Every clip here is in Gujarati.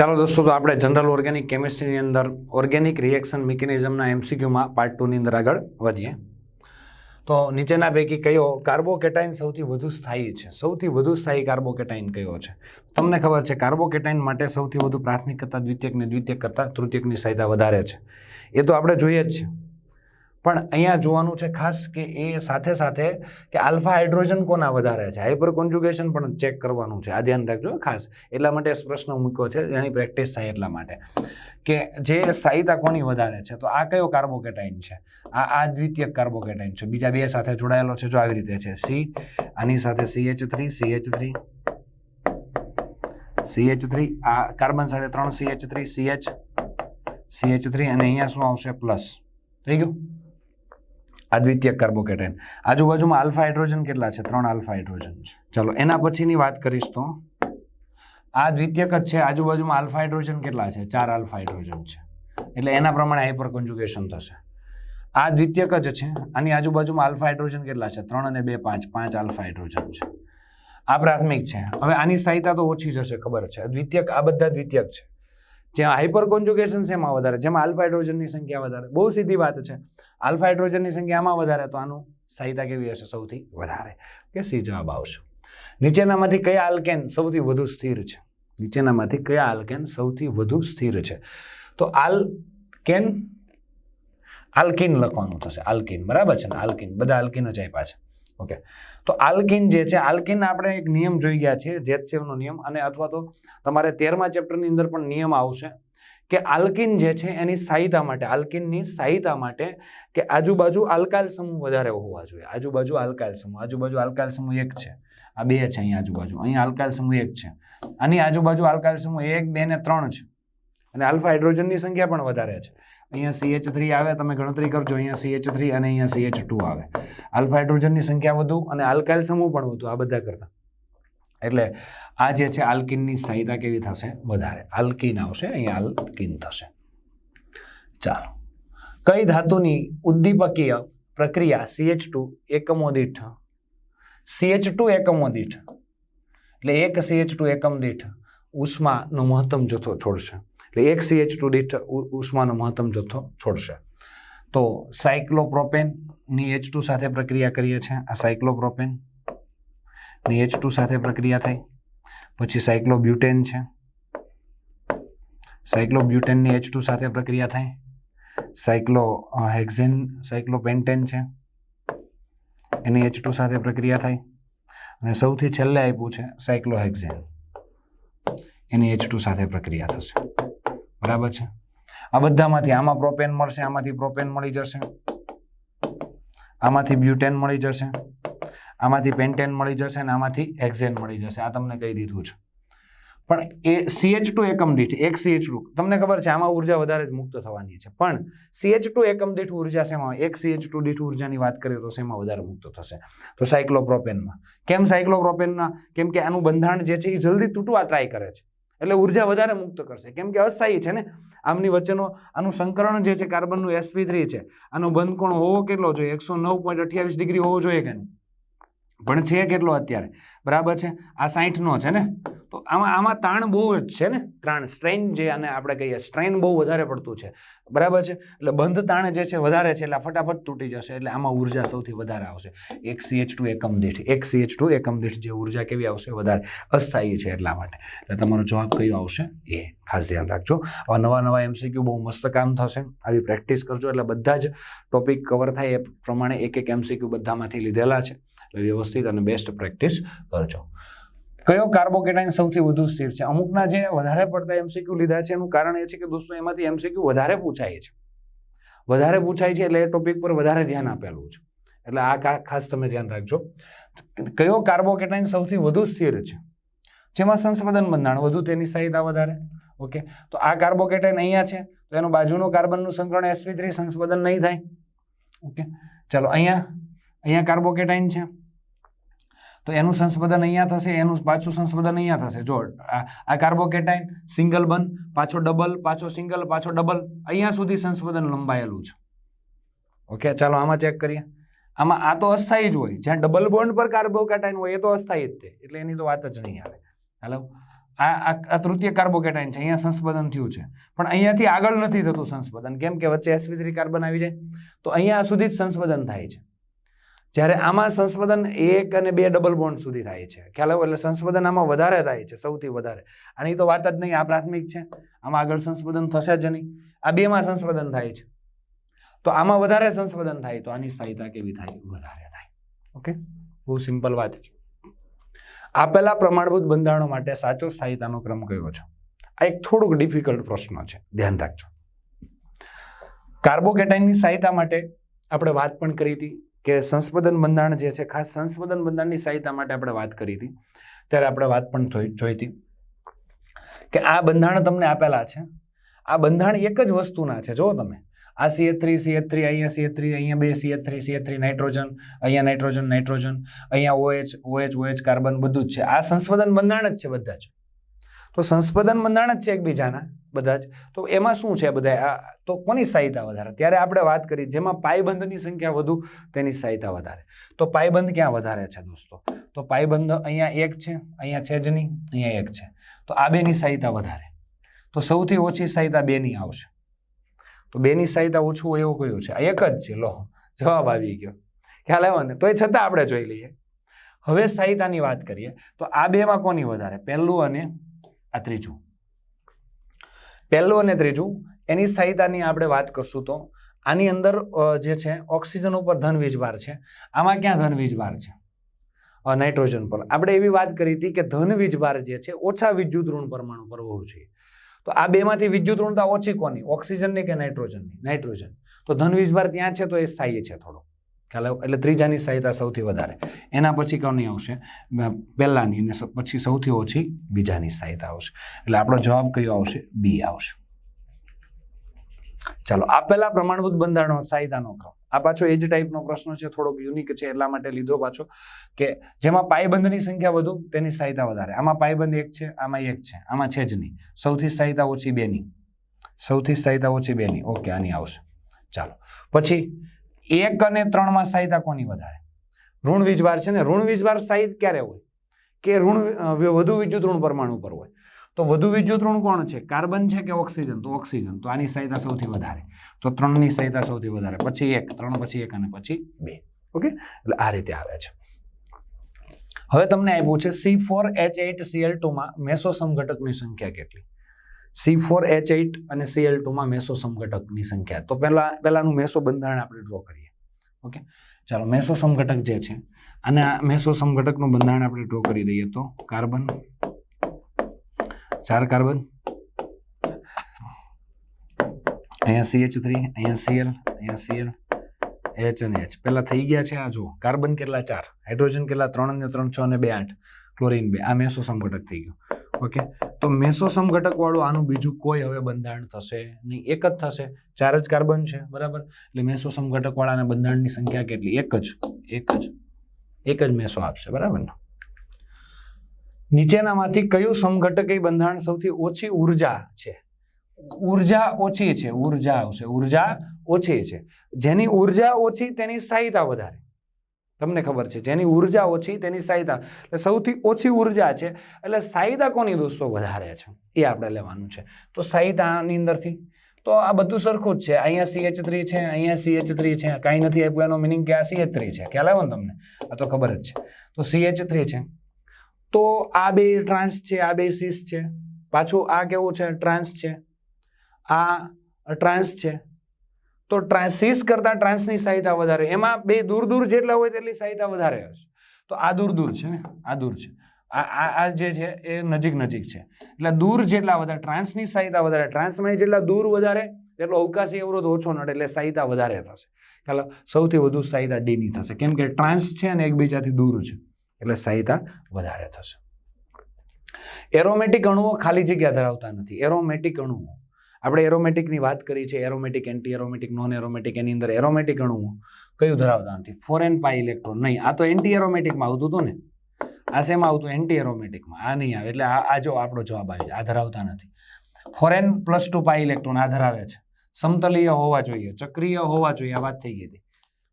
ચાલો દોસ્તો, તો આપણે જનરલ ઓર્ગેનિક કેમિસ્ટ્રીની અંદર ઓર્ગેનિક રિએક્શન મિકેનિઝમના એમસીક્યુમાં પાર્ટ ટુની અંદર આગળ વધીએ. તો નીચેના પૈકી કયો? કાર્બોકેટાઇન સૌથી વધુ સ્થાયી છે. સૌથી વધુ સ્થાયી કાર્બોકેટાઇન કયો છે? તમને ખબર છે કાર્બોકેટાઇન માટે સૌથી વધુ પ્રાથમિક કરતાં દ્વિતીયક ને દ્વિતીયક કરતાં તૃતીયકની સહાયતા વધારે છે. એ તો આપણે જોઈએ જ છે. પણ અહીંયા જોવાનું છે ખાસ કે એ સાથે સાથે કે આલ્ફા હાઇડ્રોજન કોના વધારે છે? હાઇપર કોન્જુગેશન પણ ચેક કરવાનું છે. આ ધ્યાન રાખજો ખાસ. એટલા માટે પ્રશ્ન મૂક્યો છે, એની પ્રેક્ટિસ થાય એટલા માટે. કે જે સ્થાયીતા કોની વધારે છે? તો આ કયો કાર્બોકેટાઇન છે? આ આ દ્વિતીય કાર્બોકેટાઇન છે. બીજા બે સાથે જોડાયેલો છે, જો આવી રીતે છે. સી, આની સાથે C H three C H three C H three આ કાર્બન સાથે ત્રણ C H three C H C H three અને અહીંયા શું આવશે? પ્લસ. થઈ ગયું? આ દ્વિતીયક કાર્બોકેટાઇન. આજુબાજુમાં આલ્ફા હાઇડ્રોજન કેટલા છે? ત્રણ આલ્ફા હાઇડ્રોજન છે. ચાલો, એના પછીની વાત કરીશ તો. આ દ્વિતીયક જ છે, આજુબાજુમાં આલ્ફા હાઇડ્રોજન કેટલા છે? ચાર આલ્ફા હાઇડ્રોજન છે. એટલે એના પ્રમાણે હાઇપર કોન્જ્યુગેશન થશે. આ દ્વિતીયક જ છે, આની આજુબાજુમાં આલ્ફા હાઇડ્રોજન કેટલા છે? ત્રણ અને બે, પાંચ. પાંચ આલ્ફા હાઇડ્રોજન છે. આ પ્રાથમિક છે. હવે આની સહાયતા તો ઓછી જશે ખબર છે. દ્વિતીયક, આ બધા દ્વિતીયક છે. જ્યાં હાઇપર કોન્જુગેશન છે, એમાં વધારે. જેમાં આલ્ફા હાઇડ્રોજનની સંખ્યા વધારે. બહુ સીધી વાત છે. આલ્ફા હાઇડ્રોજનની સંખ્યા આમાં વધારે, તો આનું સહિતા કેવી હશે? સૌથી વધારે. કે સી જવાબ આવશે. નીચેનામાંથી કયા આલ્કેન સૌથી વધુ સ્થિર છે? નીચેનામાંથી કયા આલ્કેન સૌથી વધુ સ્થિર છે? તો આલ્કેન આલ્કિન લખવાનું થશે. આલ્કિન બરાબર છે ને? આલ્કિન બધા આલ્કિન જ આપ્યા છે. ઓકે તો આલ્કિન જે છે આલ્કિન આપણે એક નિયમ જોઈ ગયા છે જેતસેવનો નિયમ. અને અથવા તો તમારે તેરમા ચેપ્ટરની અંદર પણ નિયમ આવશે કે આલ્કિન જે છે, એની સહાયતા માટે, આલ્કિનની સહાયતા માટે કે આજુબાજુ આલ્કાઇલ સમૂહ વધારે હોવા જોઈએ. આજુબાજુ આલ્કાઇલ સમૂહ. આજુબાજુ આલ્કાઇલ સમૂહ એક છે. આ બે છે અહીંયા આજુબાજુ. અહીંયા આલ્કાઇલ સમૂહ એક છે. આની આજુબાજુ આલ્કાઇલ સમૂહ એક, બે ને ત્રણ છે. અને આલ્ફા હાઇડ્રોજનની સંખ્યા પણ વધારે છે. અહીંયા સીએચ થ્રી આવે, તમે ગણતરી કરજો, અહીંયા સીએચ થ્રી અને અહીંયા સીએચ ટુ આવે. આલ્ફા હાઇડ્રોજનની સંખ્યા વધુ અને આલ્કાઇલ સમૂહ પણ વધુ, આ બધા કરતાં. એટલે આ જે છે આલ્કિનની સહાયતા કેવી થશે? વધારે. આલ્કિન આવશે, અહીંયા આલ્કિન થશે. ચાલો. કઈ ધાતુની ઉદ્દીપકીય પ્રક્રિયા સીએચ ટુ એકમો દીઠ? સીએચ ટુ એકમો દીઠ. એટલે એક સીએચ ટુ એકમ દીઠ ઉષ્માનો મહત્તમ જથ્થો છોડશે. એટલે એક સીએચ ટુ દીઠ ઉષ્માનો મહત્તમ જથ્થો છોડશે. તો સાયક્લોપ્રોપેનની એચ ટુ સાથે પ્રક્રિયા કરીએ છીએ. આ સાયક્લોપ્રોપેનની એચ ટુ સાથે પ્રક્રિયા થઈ. પછી સાયક્લોબ્યુટેન છે. સાયક્લોબ્યુટેનની એચ ટુ સાથે પ્રક્રિયા થાય સાયક્લો હેક્ઝેન, સાયક્લોપેન્ટેન છે. એની એચ ટુ સાથે પ્રક્રિયા થાય અને સૌથી છેલ્લે આપ્યું છે સાયક્લોહેક્ઝેન. એની એચ ટુ સાથે પ્રક્રિયા થશે. બરાબર છે. આ બધામાંથી આમાં પ્રોપેન મળશે, આમાંથી પ્રોપેન મળી જશે. આમાંથી બ્યુટેન મળી જશે, આમાંથી પેન્ટેન મળી જશે અને આમાંથી એક્ઝેન મળી જશે. આ તમને કહી દીધું છે. પણ એ સીએચ ટુ એકમ દીઠ, એક સીએચ ટુ તમને ખબર છે આમાં ઊર્જા વધારે જ મુક્ત થવાની છે. પણ સીએચ ટુ એકમ દીઠ ઊર્જા શેમાં એક સીએચ ટુ દીઠ ઉર્જાની વાત કરીએ તો શેમાં વધારે મુક્ત થશે? તો સાયક્લોપ્રોપેનમાં કેમ સાયક્લોપ્રોપેનમાં કેમ કે આનું બંધારણ જે છે એ જલ્દી તૂટવા ટ્રાય કરે છે. એટલે ઊર્જા વધારે મુક્ત કરશે. કેમ કે અસ્થાયી છે ને? આમની વચ્ચેનો આનું સંકરણ જે છે કાર્બનનું એસપી થ્રી છે. આનો બંધકોણ હોવો કેટલો જોઈએ? એકસો નવ પોઈન્ટ અઠ્યાવીસ ડિગ્રી હોવો જોઈએ કે પણ છે કેટલો અત્યારે? બરાબર છે? આ સાહીઠનો છે ને? તો આમાં આમાં તાણ બહુ જ છે ને? તાણ સ્ટ્રેન જે આને આપણે કહીએ, સ્ટ્રેન બહુ વધારે પડતું છે. બરાબર છે? એટલે બંધ તાણ જે છે વધારે છે, એટલે ફટાફટ તૂટી જશે, એટલે આમાં ઊર્જા સૌથી વધારે આવશે. એક સીએચ ટુ એકમ દીઠ, એક સીએચ ટુ એકમ દીઠ જે ઊર્જા કેવી આવશે? વધારે. અસ્થાયી છે એટલા માટે. એટલે તમારો જવાબ કયો આવશે? એ ખાસ ધ્યાન રાખજો. આવા નવા નવા એમસીક્યુ બહુ મસ્ત કામ થશે. આવી પ્રેક્ટિસ કરજો, એટલે બધા જ ટોપિક કવર થાય એ પ્રમાણે એક એક એમસીક્યુ બધામાંથી લીધેલા છે. એટલે વ્યવસ્થિત અને બેસ્ટ પ્રેક્ટિસ કરજો. કયો કાર્બોકેટાઇન સૌથી વધુ સ્થિર છે? અમુકના જે વધારે પડતા એમસીક્યુ લીધા છે, એનું કારણ એ છે કે દોસ્તો, એમાંથી એમસીક્યુ વધારે પૂછાય છે. વધારે પૂછાય છે એટલે એ ટોપિક પર વધારે ધ્યાન આપેલું છે. એટલે આ ખાસ તમે ધ્યાન રાખજો. કયો કાર્બોકેટાઇન સૌથી વધુ સ્થિર છે? જેમાં સંસ્પદન બંધાણ વધુ તેની સહિતા વધારે. ઓકે? તો આ કાર્બોકેટાઇન અહીંયા છે, તો એનું બાજુનું કાર્બનનું સંકરણ એસપી થ્રી સંસ્પદન નહીં થાય. ઓકે? ચાલો, અહીંયા અહીંયા કાર્બોકેટાઇન છે. તો એનું સંસ્પદન અહીંયા થશે, એનું પાછું સંસ્પદન અહીંયા થશે. જો, આ કાર્બોકેટાઇન સિંગલ બન, પાછો ડબલ, પાછો સિંગલ, પાછો ડબલ, અહીંયા સુધી સંસ્પદન લંબાયેલું છે. ઓકે, ચાલો આમાં ચેક કરીએ. આમાં આ તો અસ્થાયી જ હોય. જ્યાં ડબલ બોન્ડ પર કાર્બોકેટાઇન હોય, એ તો અસ્થાયી જ તે એટલે એની તો વાત જ નહીં આવે. હાલો? આ આ તૃતીય કાર્બોકેટાઇન છે. અહીંયા સંસ્પદન થયું છે. પણ અહીંયાથી આગળ નથી થતું સંસ્પદન કેમ કે વચ્ચે sp3 કાર્બન આવી જાય. તો અહીંયા સુધી જ સંસ્પદન થાય છે. જ્યારે આમાં સંસ્પદન એક અને બે ડબલ બોન્ડ સુધી થાય છે. ખ્યાલ આવ્યો એટલે સંસ્પદન આમાં વધારે થાય છે, સૌથી વધારે. આની તો વાત જ નહીં, આ પ્રાથમિક છે. આમાં આગળ સંસ્પદન થશે જ નહીં. આ બેમાં સંસ્પદન થાય છે. તો આમાં વધારે સંસ્પદન થાય, તો આની સ્થાયીતા કેવી થાય? વધારે થાય. ઓકે? બહુ સિમ્પલ વાત છે. આપેલા પ્રમાણભૂત બંધારણો માટે સાચો સ્થાયીતાનો ક્રમ કયો છે? આ એક થોડુંક ડિફિકલ્ટ પ્રશ્ન છે. ધ્યાન રાખજો. કાર્બોકેટાઇનની સહાયતા માટે આપણે વાત પણ કરી હતી. કે સંસ્પદન બંધારણ જે છે, ખાસ સંસ્પદન બંધારણની સહાયતા માટે આપણે વાત કરી હતી. ત્યારે આપણે વાત પણ જોઈ હતી કે આ બંધારણ તમને આપેલા છે. આ બંધારણ એક જ વસ્તુના છે જુઓ તમે. આ C A three C A three અહીંયા સીએ થ્રી અહીંયા બે C A three C A three nitrogen, અહીંયા નાઇટ્રોજન નાઇટ્રોજન, અહીંયા O H O H O H carbon બધું જ છે. આ સંસ્પદન બંધારણ જ છે બધા જ. તો સંસ્પદન બંધારણ જ છે એકબીજાના બધા જ. તો એમાં શું છે બધા તો કોની સહાયતા વધારે? ત્યારે આપણે વાત કરી, જેમાં પાયબંધની સંખ્યા વધુ, તેની સહાયતા વધારે. તો પાયબંધ ક્યાં વધારે છે દોસ્તો? તો પાયબંધ અહીંયા એક છે, અહીંયા છે જ નહીં, અહીંયા એક છે. તો આ બેની સહાયતા વધારે. તો સૌથી ઓછી સહાયતા બેની આવશે. તો બેની સહાયતા ઓછું હોય એવું કયું છે? એક જ છે, લો, જવાબ આવી ગયો. ખ્યાલ આવ્યો ને? એ છતાં આપણે જોઈ લઈએ. હવે સહાયતાની વાત કરીએ, તો આ બેમાં કોની વધારે? પહેલું અને આ ત્રીજું. પહેલું અને ત્રીજું, એની સહિતાની આપણે વાત કરશું તો, આની અંદર જે છે, ઓક્સિજન ઉપર ધન વીજભાર છે. આમાં ક્યાં ધન વીજભાર છે? નાઇટ્રોજન પર. આપણે એવી વાત કરી હતી કે ધન વીજભાર જે છે, ઓછા વિદ્યુત ઋણ પરમાણુ પર હોવું જોઈએ. તો આ બેમાંથી વિદ્યુત ઋણતા ઓછી કોની? ઓક્સિજનની કે નાઇટ્રોજનની? નાઇટ્રોજન. તો ધન વીજભાર ત્યાં છે? તો એ સ્થાયી છે થોડો. ખ્યાલ આવ્યો? એટલે ત્રીજાની સહાયતા સૌથી વધારે. એના પછી કોની આવશે? પહેલાંની અને પછી સૌથી ઓછી બીજાની સહાયતા આવશે. એટલે આપણો જવાબ કયો આવશે? બી આવશે. ચાલો આપેલા પ્રમાણભૂત બંધારણો સહાયતાનો ક્રમ આ પાછો એ જ ટાઈપનો પ્રશ્ન છે, થોડોક યુનિક છે, એટલા માટે લીધો પાછો કે જેમાં પાયબંધની સંખ્યા વધુ, તેની સહાયતા વધારે. આમાં પાયબંધ એક છે, આમાં એક છે, આમાં છે જ નહીં. સૌથી સહાયતા ઓછી બેની. સૌથી સહાયતા ઓછી બેની. ઓકે, આની આવશે. ચાલો. પછી એક અને ત્રણમાં સહાયતા કોની વધારે? ઋણ વીજભાર છે ને, ઋણ વીજભાર સહિત ક્યારે હોય? કે ઋણ વધુ વિદ્યુત ઋણ પરમાણુ પર હોય? તો વધુ વિદ્યુત ઋણ કોણ છે? કાર્બન છે કે ઓક્સિજન? તો ઓક્સિજન. તો આની સહિતા સૌથી વધારે. તો ત્રણની સહાયતા સૌથી વધારે. પછી એક, ત્રણ પછી એક અને પછી બે. ઓકે? એટલે આ રીતે આવે છે. હવે તમને આપ્યું છે C four H eight CL ટુમાં meso સમઘટકની સંખ્યા કેટલી? સી ફોર એચ એઇટ અને સીએલ ટુમાં મેસો સમઘટકની સંખ્યા. તો પહેલા, પહેલાંનું મેસો બંધારણ આપણે ડ્રો કરીએ. ઓકે? ચાલો, મેસો સમઘટક જે છે, અને આ મેસો સમઘટકનું બંધારણ આપણે ડ્રો કરી દઈએ તો કાર્બન, ચાર કાર્બન, અહીંયા CH3 થ્રી અહીંયા સીએલ અહીંયા સીએલ એચ અને એચ પહેલાં થઈ ગયા છે આ, જુઓ, કાર્બન કેટલા ચાર, હાઇડ્રોજન કેટલા, ત્રણ અને ત્રણ, છ અને બે, આઠ, ક્લોરિન બે. આ મેસો સમઘટક થઈ ગયું. ઓકે? તો મેસોસમ ઘટક વાળું આનું બીજું કોઈ હવે બંધારણ થશે નહીં. એક જ થશે. ચાર જ કાર્બન છે. બરાબર? એટલે મેસોસમ ઘટક વાળાના બંધારણની સંખ્યા કેટલી? એક જ. એક જ. એક જ મેસો આપશે. બરાબર ને? નીચેનામાંથી કયું સમઘટકી બંધારણ સૌથી ઓછી ઊર્જા છે? ઊર્જા ઓછી છે. ઊર્જા આવશે. ઊર્જા ઓછી છે. જેની ઊર્જા ઓછી તેની સહાયતા વધારે. તમને ખબર છે. જેની ઊર્જા ઓછી, તેની સહાયતા એટલે સૌથી ઓછી ઊર્જા છે. એટલે સાયતા કોની દોસ્તો વધારે છે? એ આપણે લેવાનું છે. તો સહાયતાની અંદરથી. તો આ બધું સરખું જ છે. અહીંયા સીએચ થ્રી છે, અહીંયા સીએચ થ્રી છે. કાંઈ નથી આપ્યું, એનો મિનિંગ કે આ સીએચ થ્રી છે. ખ્યાલ આવ્યો ને તમને? આ તો ખબર જ છે. તો સીએચ થ્રી છે. તો આ બે ટ્રાન્સ છે, આ બે સીસ છે. પાછું આ કેવું છે? ટ્રાન્સ છે. આ ટ્રાન્સ છે. તો ટ્રાન્સિસ સીસ કરતાં ટ્રાન્સની સહાયતા વધારે. એમાં બે દૂર દૂર જેટલા હોય તેટલી સહિતા વધારે હશે તો આ દૂર દૂર છે ને? આ દૂર છે. આ આ જે છે એ નજીક નજીક છે. એટલે દૂર જેટલા વધારે ટ્રાન્સની સહિતા વધારે ટ્રાન્સમાં જેટલા દૂર વધારે એટલો અવકાશી અવરોધ ઓછો નડે એટલે સહિતા વધારે થશે. ખ્યાલ સૌથી વધુ સહાયતા ડીની થશે. કેમ કે ટ્રાન્સ છે અને એકબીજાથી દૂર છે. એટલે સહાયતા વધારે થશે. એરોમેટિક અણુઓ ખાલી જગ્યા ધરાવતા નથી. એરોમેટિક અણુઓ. આપણે એરોમેટિકની વાત કરી છે aromatic anti aromatic non aromatic એની અંદર એરોમેટિક અણુઓ કયું ધરાવતા નથી? ફોરેન પાઈ ઇલેક્ટ્રોન નહીં, આ તો એન્ટી એરોમેટિકમાં આવતું હતું ને? આ શેમાં આવતું? એન્ટી એરોમેટિકમાં આ નહીં આવે, એટલે આ જો આપણો જવાબ આવે છે, આ ધરાવતા નથી. Four n plus two pi electron આ ધરાવે છે. સમતલીય હોવા જોઈએ, ચક્રીય હોવા જોઈએ, આ વાત થઈ ગઈ હતી.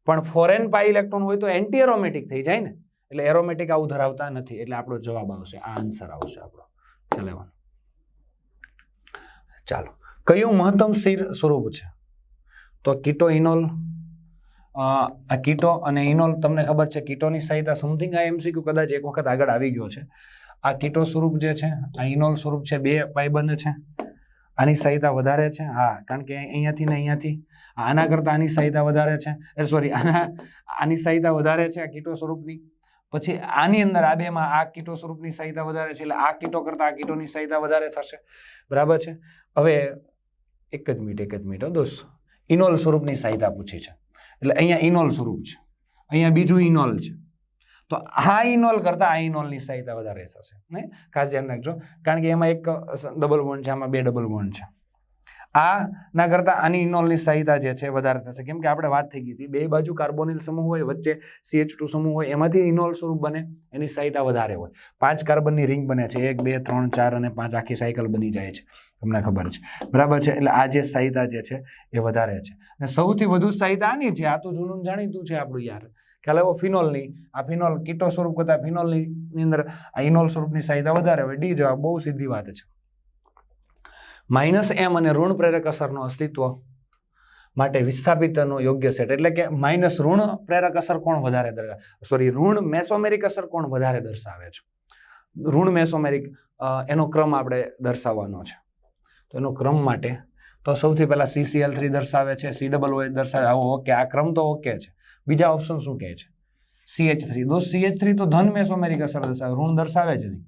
પણ ફોરેન પાઈ ઇલેક્ટ્રોન હોય તો એન્ટી એરોમેટિક થઈ જાય ને? એટલે એરોમેટિક આવું ધરાવતા નથી, એટલે આપણો જવાબ આવશે, આ આન્સર આવશે આપણો. લેવાનું ચાલો. કયું મહત્તમ સ્થિર સ્વરૂપ છે? તો કીટો ઇનોલ આ કીટો અને ઇનોલ, તમને ખબર છે કીટોની સહિતા સમથિંગ આ એમસીક્યુ કદાચ એક વખત આગળ આવી ગયો છે. આ કીટો સ્વરૂપ જે છે, આ ઇનોલ સ્વરૂપ છે, બે પાયબંધ છે. આની સહિતા વધારે છે? હા, કારણ કે અહીંયાથી ને અહીંયાથી. આના કરતાં આની સહિતા વધારે છે. સોરી આના, આની સહિતા વધારે છે આ કીટો સ્વરૂપની. પછી આની અંદર આ બેમાં આ કીટો સ્વરૂપની સહિતા વધારે છે, એટલે આ કીટો કરતાં આ કીટોની સહિતા વધારે થશે. બરાબર છે? હવે એક જ મિનિટ, એક જ મિનિટ દોસ્તો. ઇનોલ સ્વરૂપની સહાયતા પૂછી છે. એટલે અહીંયા ઇનોલ સ્વરૂપ છે. અહીંયા બીજું ઇનોલ છે. તો આ ઇનોલ કરતાં આ ઇનોલની સહાયતા વધારે થશે ને ખાસ ધ્યાન રાખજો. કારણ કે એમાં એક ડબલ બોન્ડ છે, આમાં બે ડબલ બોન્ડ છે. આ ના કરતાં આની ઇનોલની સહિતા જે છે વધારે થશે. કેમ કે આપણે વાત થઈ ગઈ હતી, બે બાજુ કાર્બોનિલ સમૂહ હોય, વચ્ચે સીએચ ટુ સમૂહ હોય, એમાંથી ઇનોલ સ્વરૂપ બને, એની સહિતા વધારે હોય. પાંચ કાર્બનની રિંગ બને છે, એક, બે, ત્રણ, ચાર અને પાંચ, આખી સાયકલ બની જાય છે. તમને ખબર છે. બરાબર છે? એટલે આ જે સહિતા જે છે એ વધારે છે. અને સૌથી વધુ સહિતા આની છે, આ તો જૂનું જાણીતું છે આપણું યાર. ખ્યાલ આવ્યો? ફિનોલની. આ ફિનોલ, કીટો સ્વરૂપ કરતાં ફિનોલની અંદર આ ઇનોલ સ્વરૂપની સહિતા વધારે હોય. ડી જવાબ, બહુ સીધી વાત છે. માઇનસ એમ અને ઋણ પ્રેરક અસરનું અસ્તિત્વ માટે વિસ્થાપિતનો યોગ્ય સેટ એટલે કે માઇનસ ઋણ પ્રેરક અસર કોણ વધારે દર્શાવે? સોરી ઋણ મેસોમેરિક અસર કોણ વધારે દર્શાવે છે? ઋણ મેસોમેરિક એનો ક્રમ આપણે દર્શાવવાનો છે. તો એનો ક્રમ માટે તો સૌથી પહેલાં સીસીએલ થ્રી દર્શાવે છે સી ડબલ ઓ દર્શાવે, આવો, ઓકે, આ ક્રમ તો ઓકે છે. બીજા ઓપ્શન શું કહે છે? સીએચ થ્રી દોસ્ત સીએચ થ્રી તો ધન મેસોમેરિક અસર દર્શાવે, ઋણ દર્શાવે જ નહીં.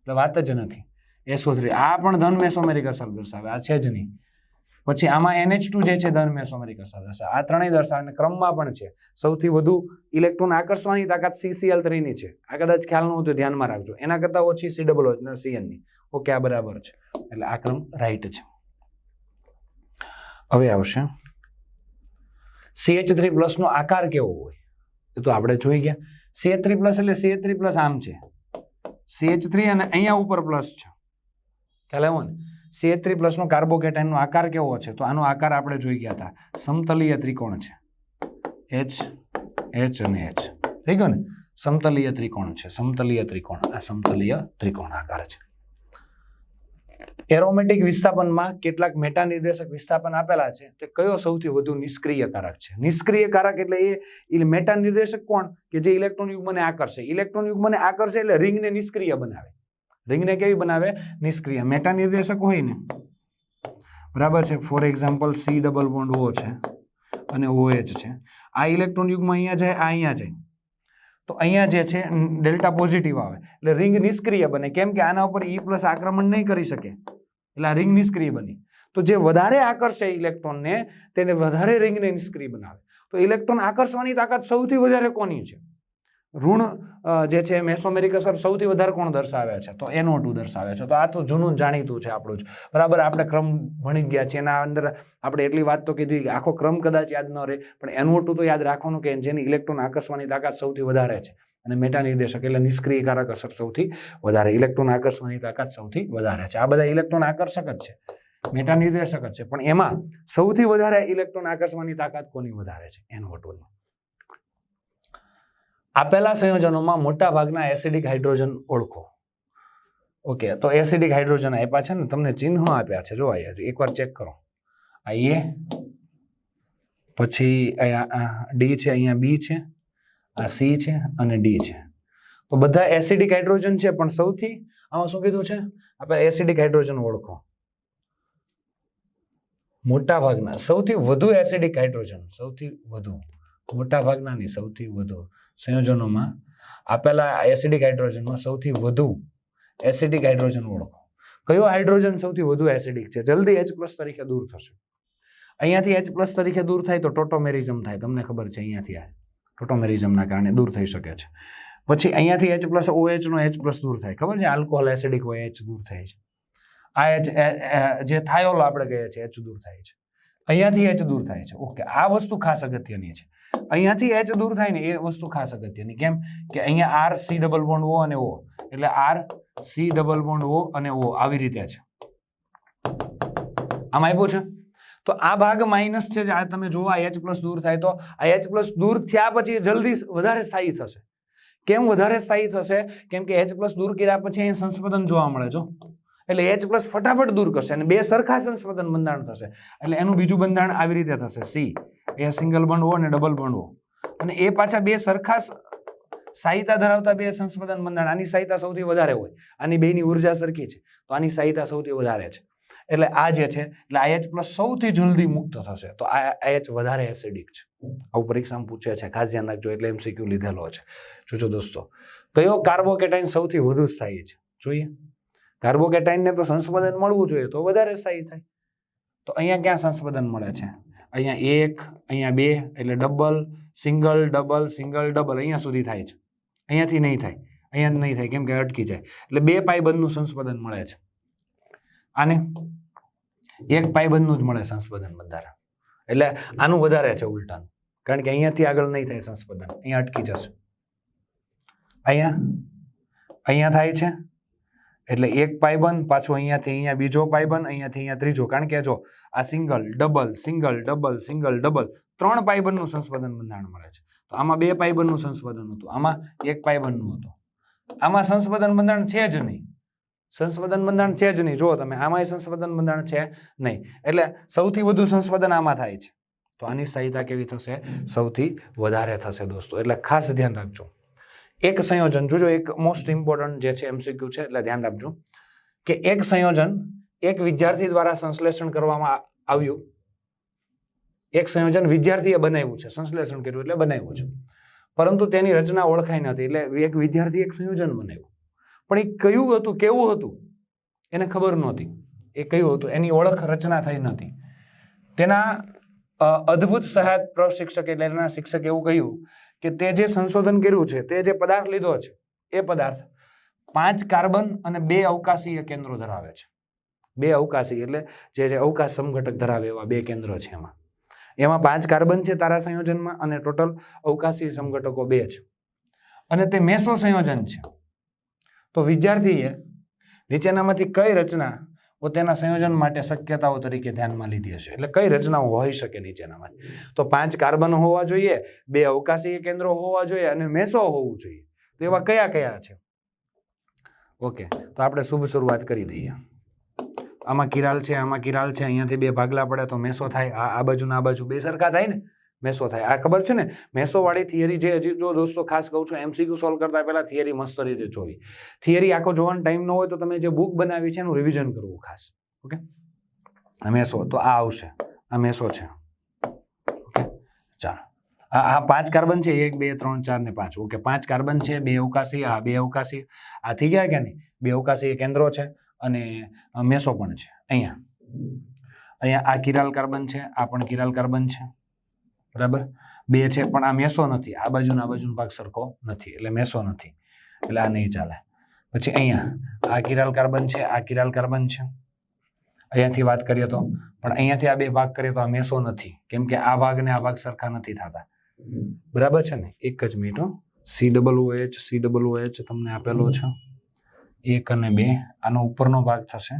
એટલે વાત જ નથી. SO three. આ પણ ધન મેસોમેરિક અસર દર્શાવે. આ છે જ નહીં. પછી આમાં એનએચ ટુ જે છે, ધન મેસોમેરિક અસર દર્શાવે. આ ત્રણેય દર્શાવે અને ક્રમમાં પણ છે. સૌથી વધુ ઇલેક્ટ્રોન આકર્ષવાની તાકાત સીસીએલ થ્રીની છે. આ કદાચ ખ્યાલ ન હોય તો ધ્યાનમાં રાખજો. એના કરતાં ઓછી સી ડબલ સીએનની ઓકે, આ બરાબર છે. એટલે આ ક્રમ રાઈટ છે. હવે આવશે. સીએચ થ્રી પ્લસનો આકાર કેવો હોય? એ તો આપણે જોઈ ગયા. સીએચ થ્રી પ્લસ એટલે સીએચ થ્રી પ્લસ આમ છે. સીએચ થ્રી અને અહીંયા ઉપર પ્લસ છે. ખ્યાલ સી એ થ્રી પ્લસનો કાર્બોકેટાઇનનો આકાર કેવો છે? તો આનો આકાર આપણે જોઈ ગયા હતા. સમતલીય ત્રિકોણ છે. એચ એચ અને એચ થઈ ગયો ને? સમતલીય ત્રિકોણ છે. સમતલીય ત્રિકોણ. આ સમતલીય ત્રિકોણ આકાર છે. એરોમેટિક વિસ્થાપનમાં કેટલાક મેટા નિર્દેશક વિસ્થાપન આપેલા છે. તે કયો સૌથી વધુ નિષ્ક્રિય કારક છે? નિષ્ક્રિય કારક એટલે એ મેટા નિર્દેશક કોણ? કે જે ઇલેક્ટ્રોન યુગ્મને આકર્ષે. ઇલેક્ટ્રોન યુગ્મને આકર્ષે એટલે રિંગને નિષ્ક્રિય બનાવે. રિંગને કેવી બનાવે? નિષ્ક્રિય. મેટા નિર્દેશક હોય ને? બરાબર છે. For example C double bond O છે અને ઓએચ એચ છે. આ ઇલેક્ટ્રોન યુગમાં અહીંયા જાય, આ અહીંયા જાય. તો અહીંયા જે છે ડેલ્ટા પોઝિટિવ આવે. એટલે રિંગ નિષ્ક્રિય બને. કેમ કે આના ઉપર ઈ પ્લસ આક્રમણ નહીં કરી શકે. એટલે આ રિંગ નિષ્ક્રિય બની. તો જે વધારે આકર્ષે ઇલેક્ટ્રોનને, તેને વધારે રિંગને નિષ્ક્રિય બનાવે. તો ઇલેક્ટ્રોન આકર્ષવાની તાકાત સૌથી વધારે કોની છે? ઋણ જે છે મેસોમેરિક અસર સૌથી વધારે કોણ દર્શાવે છે? તો એનો ટુ દર્શાવે છે. તો આ તો જૂનું જાણીતું છે આપણું જ. બરાબર, આપણે ક્રમ ભણી ગયા છીએ. એના અંદર આપણે એટલી વાત તો કીધી આખો ક્રમ કદાચ યાદ ન રહે, પણ એનો ટુ તો યાદ રાખવાનું કે જેની ઇલેક્ટ્રોન આકર્ષવાની તાકાત સૌથી વધારે છે. અને મેટા નિર્દેશક એટલે નિષ્ક્રિયકારક અસર સૌથી વધારે. ઇલેક્ટ્રોન આકર્ષવાની તાકાત સૌથી વધારે છે. આ બધા ઇલેક્ટ્રોન આકર્ષક જ છે. મેટા નિર્દેશક જ છે. પણ એમાં સૌથી વધારે ઇલેક્ટ્રોન આકર્ષવાની તાકાત કોની વધારે છે? એનો ટુની આપેલા સંયોજનોમાં મોટા ભાગના એસિડિક હાઇડ્રોજન ઓળખો. ઓકે તો એસિડિક હાઇડ્રોજન આપ્યા છે ને, તમને ચિહ્નો આપ્યા છે. જો અહીંયા એકવાર ચેક કરો. આ એ પછી અહીંયા ડી છે, અહીંયા બી છે, આ સી છે અને ડી છે. તો બધા એસિડિક હાઇડ્રોજન છે, પણ સૌથી આમાં શું કીધું છે? આપણે એસિડિક હાઇડ્રોજન ઓળખો. મોટા ભાગના સૌથી વધુ એસિડિક હાઇડ્રોજન સૌથી વધુ. મોટા ભાગના નહીં સૌથી વધુ સંયોજનોમાં આપેલા એસિડિક હાઇડ્રોજનમાં સૌથી વધુ એસિડિક હાઇડ્રોજન ઓળખો. કયો હાઇડ્રોજન સૌથી વધુ એસિડિક છે? જલ્દી એચ પ્લસ તરીકે દૂર થશે. અહીંયાથી એચ પ્લસ તરીકે દૂર થાય તો ટોટોમેરિઝમ થાય. તમને ખબર છે અહીંયાથી આ ટોટોમેરિઝમના કારણે દૂર થઈ શકે છે. પછી અહીંયાથી એચ પ્લસ ઓ એચનો એચ પ્લસ દૂર થાય. ખબર છે? આલ્કોહોલ એસિડિક હોય એચ દૂર થાય છે. આ એચ જે થાયોલ આપણે કહીએ છીએ એચ દૂર થાય છે. અહીંયાથી એચ દૂર થાય છે. ઓકે, આ વસ્તુ ખાસ અગત્યની છે. અહીંયાથી એચ દૂર થાય ને એ વસ્તુ ખાસ અગત્યની. કેમ કે અહીંયા R C double bond O અને ઓ એટલે R C double bond O અને ઓ આવી રીતે છે. આમ આપ્યું છે? તો આ ભાગ માઇનસ છે આ તમે જુઓ, આ એચ પ્લસ દૂર થાય તો આ એચ પ્લસ દૂર થયા પછી જલ્દી વધારે સ્થાયી થશે. કેમ વધારે સ્થાયી થશે? કેમ કે એચ પ્લસ દૂર કર્યા પછી અહીં સંસ્પદન જોવા મળે જો એટલે એચ પ્લસ ફટાફટ દૂર કરશે અને બે સરખા સંસ્પદન બંધારણ થશે. એટલે એનું બીજું બંધારણ આવી રીતે થશે. સી એ સિંગલ બોન્ડ અને ડબલ બોન્ડ O. અને એ પાછા બે સરખા સહિતા ધરાવતા બે સંસ્પદન બંધારણ. આની સાહિતા સૌથી વધારે હોય. આની બેની ઊર્જા સરખી છે. તો આની સાહિતા સૌથી વધારે છે. એટલે આ જે છે, એટલે આઈએચ પ્લસ સૌથી જલ્દી મુક્ત થશે. તો આ આઈએચ વધારે એસિડિક છે. આવું પરીક્ષામાં પૂછે છે. ખાસ ધ્યાન રાખજો. એટલે એમસીક્યુ લીધેલો છે. જોજો દોસ્તો. કયો કાર્બોકેટાઇન સૌથી વધુ સ્થાયી છે. જોઈએ. કાર્બોકેટાઇનને તો સંસ્પદન મળવું જોઈએ તો વધારે સ્થાયી થાય. તો અહીંયા ક્યાં સંસ્પદન મળે છે? અહીંયા એક, અહીંયા બે, એટલે double single double single double અહીંયા સુધી થાય છે. અહીંયાથી નહીં થાય. અહીંયા જ નહીં થાય, કેમ કે અટકી જાય. એટલે બે પાયબંધનું સંસ્પદન મળે છે. આને? એક પાયબંધનું જ મળે સંસ્પદન બંધારણ એટલે આનું વધારે છે ઉલટાનું. કારણ કે અહીંયાથી આગળ નહીં થાય સંસ્પદન અહીંયા અટકી જશે. અહીંયા? અહીંયા થાય છે? એટલે એક પાયબંધ, પાછો અહીંયાથી અહીંયા બીજો પાયબંધ, અહીંયાથી અહીંયા ત્રીજો. કારણ કે જો આ single, double single double single, double, ત્રણ પાયબંધનું સંસ્પદન બંધારણ મળે છે. તો આમાં બે પાયબંધનું સંસ્પદન હતું. આમાં એક પાયબંધનું હતું. આમાં સંસ્પદન બંધારણ છે જ નહીં. સંસ્પદન બંધારણ છે જ નહીં. જુઓ તમે, આમાંય સંસ્પદન બંધારણ છે નહીં. એટલે સૌથી વધુ સંસ્પદન આમાં થાય છે. તો આની સહિતા કેવી થશે? સૌથી વધારે થશે દોસ્તો. એટલે ખાસ ધ્યાન રાખજો. એક સંયોજન જોજો એક મોસ્ટ ઇમ્પોર્ટન્ટ જે છે એમસીક્યુ છે, એટલે ધ્યાન રાખજો કે એક સંયોજન એક વિદ્યાર્થી દ્વારા સંશ્લેષણ કરવામાં આવ્યું. એક સંયોજન વિદ્યાર્થીએ બનાવ્યું છે, સંશ્લેષણ કર્યું એટલે બનાવ્યું છે. પરંતુ તેની રચના ઓળખાઈ નથી એટલે એક વિદ્યાર્થી એક સંયોજન બનાવ્યું. પણ એ કયું હતું, કેવું હતું, એને ખબર નહોતી. એ કયું હતું, એની ઓળખ રચના થઈ નથી તેના અદ્ભુત સહાયક પ્રશિક્ષક, એટલે એના શિક્ષકે એવું કહ્યું કે તે જે સંશોધન કર્યું છે, તે જે પદાર્થ લીધો છે, એ પદાર્થ પાંચ કાર્બન અને બે અવકાશીય કેન્દ્રો ધરાવે છે. બે અવકાશી એટલે જે જે અવકાશ સમઘટક ધરાવે એવા બે કેન્દ્ર છે એમાં. એમાં પાંચ કાર્બન છે તારા સંયોજનમાં અને ટોટલ અવકાશી સમઘટકો બે છે. અને તે મેસો સંયોજન છે. તો વિદ્યાર્થીએ નીચેનામાંથી કઈ રચના ઓ તેના સંયોજન માટે શક્યતાઓ તરીકે ધ્યાનમાં લીધી હશે. એટલે કઈ રચનાઓ હોઈ શકે નીચેનામાંથી તો પાંચ કાર્બન હોવા જોઈએ, બે અવકાશીય કેન્દ્રો હોવા જોઈએ અને મેસો હોવું જોઈએ. તો એવા કયા કયા છે? ઓકે તો આપણે શુભ શરૂઆત કરી દઈએ. આમાં કિરાલ છે, આમાં કિરાલ છે, અહીંયાથી બે ભાગલા પડે તો મેસો થાય, આ આ બાજુ ને આ બાજુ બે સરખા થાય ને? મેસો થાય. આ ખબર છે ને? મેસોવાળી થિયરી જે હજી જો દોસ્તો ખાસ કહું છું એમસીક્યુ સોલ્વ કરતા પહેલાં થિયરી મસ્ત રીતે જોવી થિયરી આખો જોવાનો ટાઈમ ન હોય તો તમે જે બુક બનાવી છે એનું રિવિઝન કરવું ખાસ. ઓકે મેસો, તો આ આવશે. આ મેસો છે. ઓકે ચાલો. આ પાંચ કાર્બન છે, એક, બે, ત્રણ, ચાર ને પાંચ. ઓકે પાંચ કાર્બન છે, બે અવકાશી આ બે અવકાશી આ થઈ ગયા કે નહીં? બે અવકાશી કેન્દ્રો છે અને મેસો પણ છે. અહીંયા. અહીંયા આ કિરાલ કાર્બન છે, આ પણ કિરાલ કાર્બન છે. બરાબર? બે છે પણ આ મેસો નથી. આ બાજુનો આ બાજુનો ભાગ સરખો નથી, એટલે મેસો નથી. એટલે આ નહીં ચાલે. પછી અહીંયા, આ કિરાલ કાર્બન છે, આ કિરાલ કાર્બન છે. અહીંયાથી વાત કરીએ તો, પણ અહીંયાથી આ બે ભાગ કરીએ તો આ મેસો નથી. કેમ કે આ ભાગ ને આ ભાગ સરખા નથી થતા. બરાબર છે ને? એક જ minute C double O H C double O H તમને આપેલો છે. એક અને બે, આનો ઉપરનો ભાગ થશે.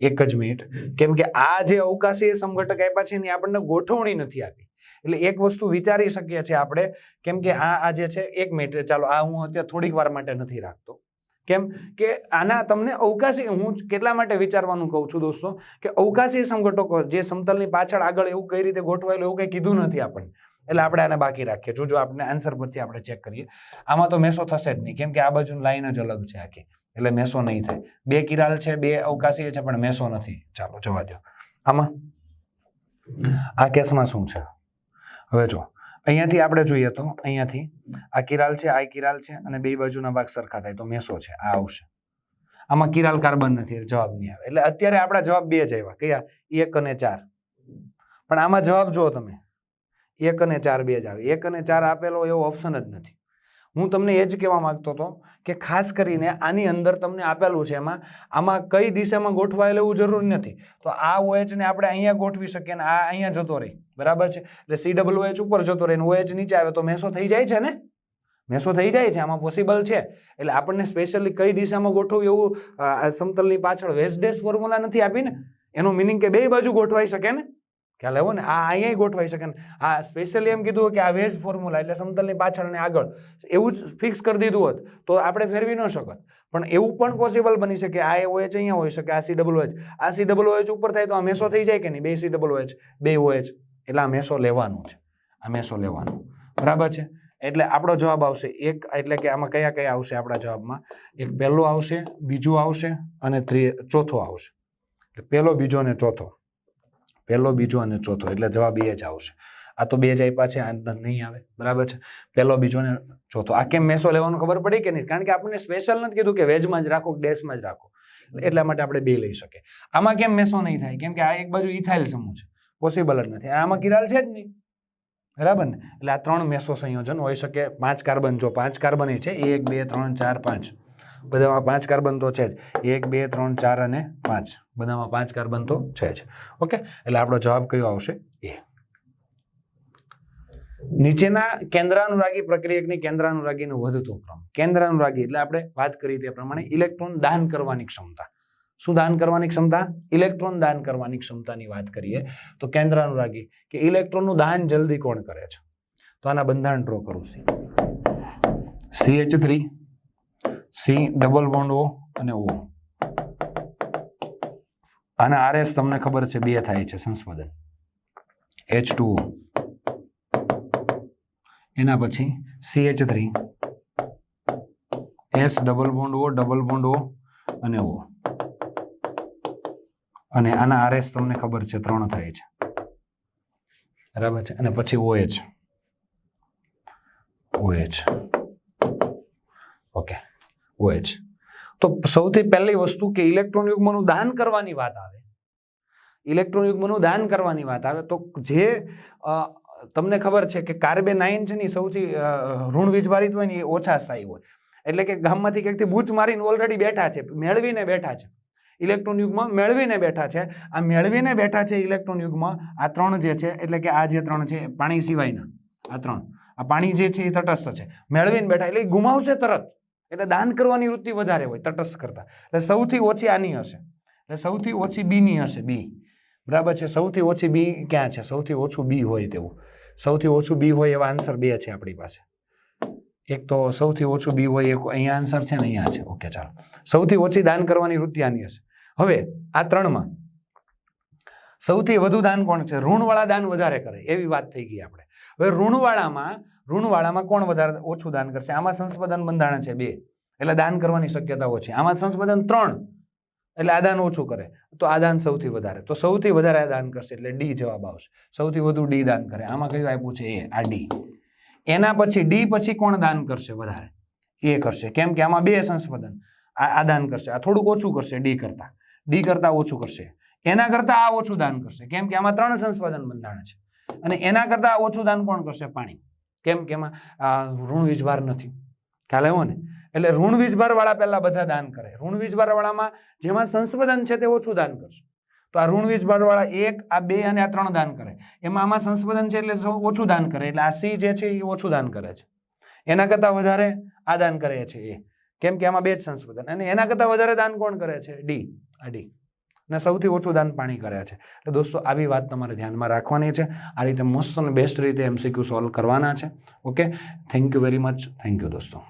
એક જ મિનિટ. કેમ કે આ જે અવકાશી સમઘટક આપ્યા છે એની આપણને ગોઠવણી નથી આપી. એટલે એક વસ્તુ વિચારી શકીએ છીએ આપણે કેમ કે આ આ જે છે એક મિનિટ ચાલો આ હું અત્યારે થોડીક વાર માટે નથી રાખતો. કેમ કે આના તમને અવકાશી હું કેટલા માટે વિચારવાનું કહું છું દોસ્તો કે અવકાશી સંગઠકો જે સમતલની પાછળ આગળ એવું કઈ રીતે ગોઠવાયેલું એવું કંઈ કીધું નથી આપણને. એટલે આપણે આને બાકી રાખીએ. જો જો આપણે આન્સર પરથી આપણે ચેક કરીએ. આમાં તો મેસો થશે જ નહીં કેમ કે આ બાજુની લાઈન જ અલગ છે આખી. એટલે મેસો નહીં થાય. બે કિરાલ છે બે અવકાશી છે પણ મેસો નથી. ચાલો જવા દો આમાં? આ કેસમાં શું છે? હવે જો, અહીંયાથી આપણે જોઈએ તો, અહીંયાથી આ કિરાલ છે, આ કિરાલ છે અને બે બાજુના ભાગ સરખા થાય તો મેસો છે, આ આવશે. આમાં કિરાલ કાર્બન નથી જવાબ નહીં આવે. એટલે અત્યારે આપણા જવાબ બે જ આવ્યા, કયા? એક અને ચાર. પણ આમાં જવાબ જુઓ તમે. એક અને ચાર બે જ આવે. એક અને ચાર આપેલો એવો ઓપ્શન જ નથી. હું તમને એ જ કહેવા માંગતો હતો કે ખાસ કરીને આની અંદર તમને આપેલું છે એમાં, આમાં કઈ દિશામાં ગોઠવાયેલું એવું જરૂરી નથી. તો આ OH ને આપણે અહીંયા ગોઠવી શકીએ ને આ અહીંયા જતો રહે. બરાબર છે? એટલે સી ડબલ એચ ઉપર જતો રહે OH નીચે આવે તો મેસો થઈ જાય છે ને? મેસો થઈ જાય છે, આમાં પોસિબલ છે. એટલે આપણને સ્પેશિયલી કઈ દિશામાં ગોઠવવું એવું સમતલની પાછળ વેસ્ટ ડેશ ફોર્મ્યુલા નથી આપીને, એનું મિનિંગ કે બે બાજુ ગોઠવાઈ શકે ને? ખ્યાલ આવ્યો ને? આ અહીંયા ગોઠવાઈ શકે ને? આ સ્પેશિયલી એમ કીધું કે આ વેજ ફોર્મ્યુલા એટલે સમતલની પાછળ ને આગળ. એવું જ ફિક્સ કરી દીધું હોત, તો આપણે ફેરવી ન શકત. પણ એવું પણ પોસિબલ બની શકે. આ OH અહીંયા હોઈ શકે, આ સી ડબલ ઓએચ આ સી ડબલ ઓએચ ઉપર થાય તો આ મેસો થઈ જાય કે નહીં? બે સી ડબલ ઓએચ બે OH એટલે આ મેસો લેવાનું છે. આ મેસો લેવાનું. બરાબર છે? એટલે આપણો જવાબ આવશે એક, એટલે કે આમાં કયા કયા આવશે આપણા જવાબમાં? એક પહેલો આવશે, બીજું આવશે અને ત્રી, ચોથો આવશે. એટલે પહેલો, બીજો અને ચોથો. પહેલો, બીજો અને ચોથો, એટલે જવાબ એ જ આવશે. આ તો બે જ આપ્યા છે, આ નહીં આવે. બરાબર છે? પહેલો, બીજો અને ચોથો. આ કેમ મેસો લેવાનું ખબર પડી કે નહીં? કારણ કે આપણને સ્પેશિયલ નથી કીધું કે વેજમાં જ રાખો ડેશમાં જ રાખો. એટલા માટે આપણે બે લઈ શકીએ. આમાં કેમ મેસો નહીં થાય? કેમ કે આ એક બાજુ ઇથાઇલ સમૂહ છે. પોસિબલ જ નથી. આમાં કિરાલ છે જ નહીં. બરાબર ને? એટલે આ ત્રણ મેસો સંયોજન હોઈ શકે. પાંચ કાર્બન જો પાંચ કાર્બન છે, એક, બે, ત્રણ, ચાર, પાંચ. બધામાં પાંચ કાર્બન તો છે જ. એક, બે, ત્રણ, ચાર અને પાંચ. બધામાં પાંચ કાર્બન તો છે જ. ઓકે? એટલે આપણો જવાબ કયો આવશે? એ. નીચેના કેન્દ્રાનુરાગી પ્રક્રિયકની કેન્દ્રાનુરાગીનું વધતો ક્રમ. કેન્દ્રાનુરાગી એટલે આપણે વાત કરી તે પ્રમાણે ઇલેક્ટ્રોન દાન કરવાની ક્ષમતા. શું દાન કરવાની ક્ષમતા? ઇલેક્ટ્રોન દાન કરવાની ક્ષમતાની વાત કરીએ તો કેન્દ્રાનુરાગી કે ઇલેક્ટ્રોનનું દાન જલ્દી કોણ કરે છે? તો આના બંધારણ ડ્રો કરું C C H three C double bond O અને ઓ આના આરએસ તમને ખબર છે, બે થાય છે સંસ્પદન એચ ટુ એના પછી C H three S double bond O double bond O અને ઓ અને આના આરએસ તમને ખબર છે, ત્રણ થાય છે. બરાબર છે? અને પછી ઓએચ. ઓએચ. ઓકે. ઓએચ. તો સૌથી પહેલી વસ્તુ કે ઇલેક્ટ્રોન યુગ્મનું દાન કરવાની વાત આવે. ઇલેક્ટ્રોન યુગ્મનું દાન કરવાની વાત આવે. તો જે તમને ખબર છે કે કાર્બે નાઇન છે ને સૌથી ઋણ વીજભારિત હોય ને એ ઓછા સ્થાયી હોય. એટલે કે ગામમાંથી ક્યાંકથી બૂચ મારીને ઓલરેડી બેઠા છે, મેળવીને બેઠા છે. ઇલેક્ટ્રોન યુગમાં મેળવીને બેઠા છે. આ મેળવીને બેઠા છે ઇલેક્ટ્રોન યુગમાં આ ત્રણ જે છે, એટલે કે આ જે ત્રણ છે પાણી સિવાયના. આ ત્રણ. આ પાણી જે છે એ તટસ્થ છે. મેળવીને બેઠા એટલે ગુમાવશે તરત. એટલે દાન કરવાની વૃત્તિ વધારે હોય, તટસ્થ કરતા. એટલે સૌથી ઓછી આની હશે. એટલે સૌથી ઓછી બીની હશે, બી. બરાબર છે? સૌથી ઓછી બી ક્યાં છે? સૌથી ઓછું બી હોય તેવું. સૌથી ઓછું બી હોય એવા આન્સર બે છે આપણી પાસે. એક તો સૌથી ઓછું બી હોય એક અહીંયા આન્સર છે ને? અહીંયા છે. ઓકે, ચાલો. સૌથી ઓછી દાન કરવાની વૃત્તિ આની હશે. હવે આ ત્રણમાં સૌથી વધુ દાન કોણ છે? ઋણવાળા દાન વધારે કરે, એવી વાત થઈ ગઈ આપણે. હવે ઋણવાળામાં ઋણવાળામાં કોણ વધારે ઓછું દાન કરશે? આમાં સંસ્પદન બંધારણ છે બે. એટલે દાન કરવાની શક્યતા ઓછી આમાં સંસ્પદન ત્રણ. એટલે આ દાન ઓછું કરે. તો આ દાન સૌથી વધારે. તો સૌથી વધારે આ દાન કરશે એટલે ડી જવાબ આવશે. સૌથી વધુ ડી દાન કરે. આમાં કયું આપ્યું છે? એ, આ ડી. એના પછી ડી પછી કોણ દાન કરશે વધારે? એ કરશે. કેમ કે આમાં બે સંસ્પદન આ દાન કરશે. આ થોડુંક ઓછું કરશે ડી કરતા. ડી કરતા ઓછું કરશે. એના કરતા આ ઓછું દાન કરશે. કેમ કે આમાં ત્રણ સંસ્પદન બંધારણ છે. અને એના કરતા ઓછું દાન કોણ કરશે? પાણી. કેમ કે એમાં ઋણ વીજભાર નથી. ખ્યાલ આવ્યો ને? એટલે ઋણ વીજભારવાળા પહેલાં બધા દાન કરે. ઋણ વીજભારવાળામાં જેમાં સંસ્પદન છે તે ઓછું દાન કરશે. તો આ ઋણ વીજભારવાળા એક, આ બે અને આ ત્રણ દાન કરે. એમાં આમાં સંસ્પદન છે એટલે ઓછું દાન કરે. એટલે આ સી જે છે એ ઓછું દાન કરે છે. એના કરતાં વધારે આ દાન કરે છે એ. કેમ કે આમાં બે જ સંસ્પદન. અને એના કરતાં વધારે દાન કોણ કરે છે? ડી. આ ને સૌથી ઓછું દાન પાણી કર્યા છે. એટલે દોસ્તો, આવી વાત તમારે ધ્યાનમાં રાખવાની છે. આ રીતે મસ્ત અને બેસ્ટ રીતે એમસીક્યુ સોલ્વ કરવાના છે. Okay thank you very much thank you દોસ્તો.